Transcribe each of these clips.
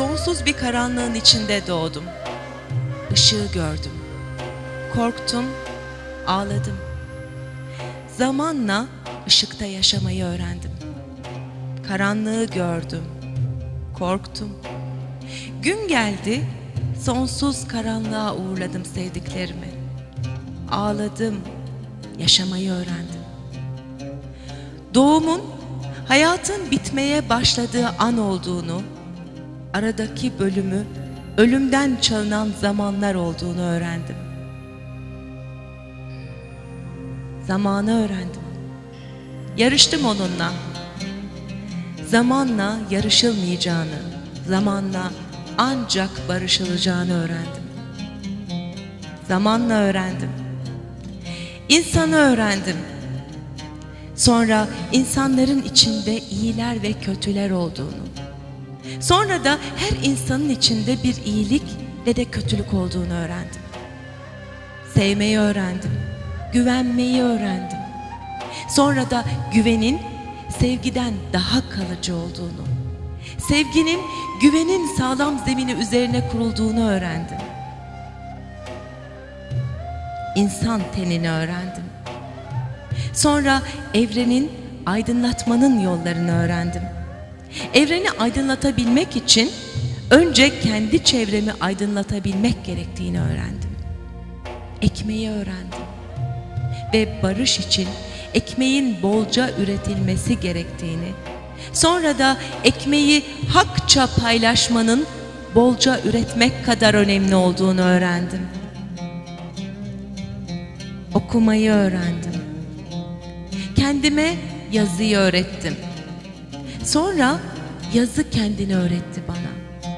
Sonsuz bir karanlığın içinde doğdum. Işığı gördüm. Korktum, ağladım. Zamanla ışıkta yaşamayı öğrendim. Karanlığı gördüm. Korktum. Gün geldi, sonsuz karanlığa uğurladım sevdiklerimi. Ağladım, yaşamayı öğrendim. Doğumun hayatın bitmeye başladığı an olduğunu, aradaki bölümü ölümden çalınan zamanlar olduğunu öğrendim. Zamanı öğrendim. Yarıştım onunla. Zamanla yarışılmayacağını, zamanla ancak barışılacağını öğrendim. Zamanla öğrendim. İnsanı öğrendim. Sonra insanların içinde iyiler ve kötüler olduğunu. Sonra da her insanın içinde bir iyilik ve de kötülük olduğunu öğrendim. Sevmeyi öğrendim. Güvenmeyi öğrendim. Sonra da güvenin sevgiden daha kalıcı olduğunu, sevginin güvenin sağlam zemini üzerine kurulduğunu öğrendim. İnsan tenini öğrendim. Sonra evrenin aydınlatmanın yollarını öğrendim. Evreni aydınlatabilmek için önce kendi çevremi aydınlatabilmek gerektiğini öğrendim. Ekmeği öğrendim. Ve barış için ekmeğin bolca üretilmesi gerektiğini, sonra da ekmeği hakça paylaşmanın bolca üretmek kadar önemli olduğunu öğrendim. Okumayı öğrendim. Kendime yazıyı öğrettim. Sonra yazı kendini öğretti bana.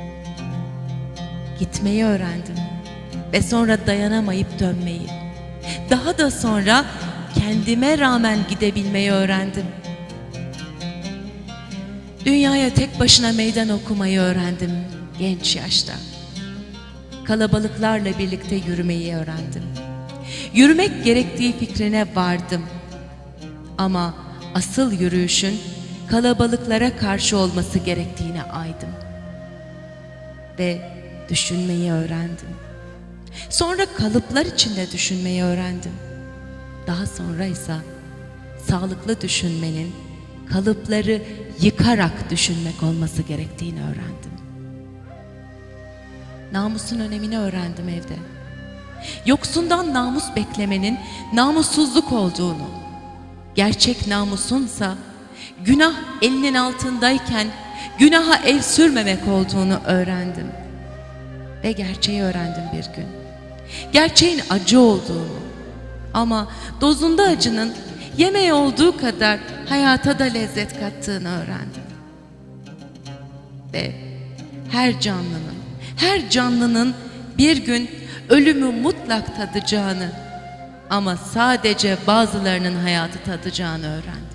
Gitmeyi öğrendim ve sonra dayanamayıp dönmeyi. Daha da sonra kendime rağmen gidebilmeyi öğrendim. Dünyaya tek başına meydan okumayı öğrendim genç yaşta. Kalabalıklarla birlikte yürümeyi öğrendim. Yürümek gerektiği fikrine vardım. Ama asıl yürüyüşün kalabalıklara karşı olması gerektiğine aydım. Ve düşünmeyi öğrendim. Sonra kalıplar içinde düşünmeyi öğrendim. Daha sonra ise sağlıklı düşünmenin kalıpları yıkarak düşünmek olması gerektiğini öğrendim. Namusun önemini öğrendim evde. Yoksundan namus beklemenin namussuzluk olduğunu, gerçek namusunsa günah elinin altındayken günaha el sürmemek olduğunu öğrendim. Ve gerçeği öğrendim bir gün. Gerçeğin acı olduğunu ama dozunda acının yemeği olduğu kadar hayata da lezzet kattığını öğrendim. Ve her canlının, her canlının bir gün ölümü mutlak tadacağını ama sadece bazılarının hayatı tadacağını öğrendim.